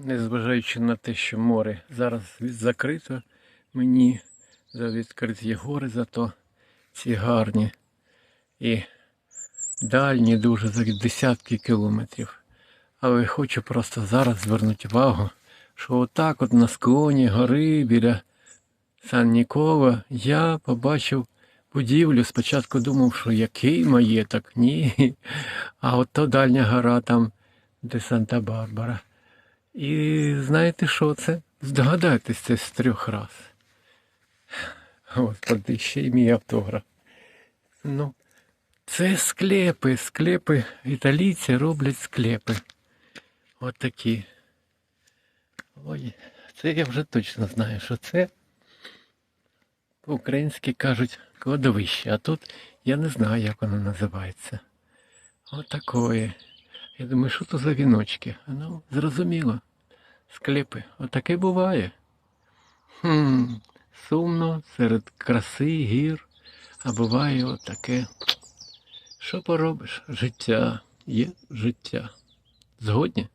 Незважаючи на те, що море зараз закрито, мені за відкриті гори, зато ці гарні і дальні дуже за десятки кілометрів. Але хочу просто зараз звернути увагу, що отак от на склоні гори біля Сан Нікола я побачив будівлю. Спочатку думав, що який маєток, ні. А от то дальня гора там, де Санта-Барбара. І знаєте що це? Здогадайтесь це з трьох раз. Господи, ще й мій автограф. Ну, це склепи, склепи. Італійці роблять склепи. От такі. Ой, це я вже точно знаю, що це. По-українськи кажуть кладовище, а тут я не знаю, як воно називається. Отакої. Я думаю, що то за віночки? Ну, зрозуміло. Склепи. Отаке буває. Хм, сумно серед краси, гір, а буває отаке. Що поробиш? Життя є життя. Згодні?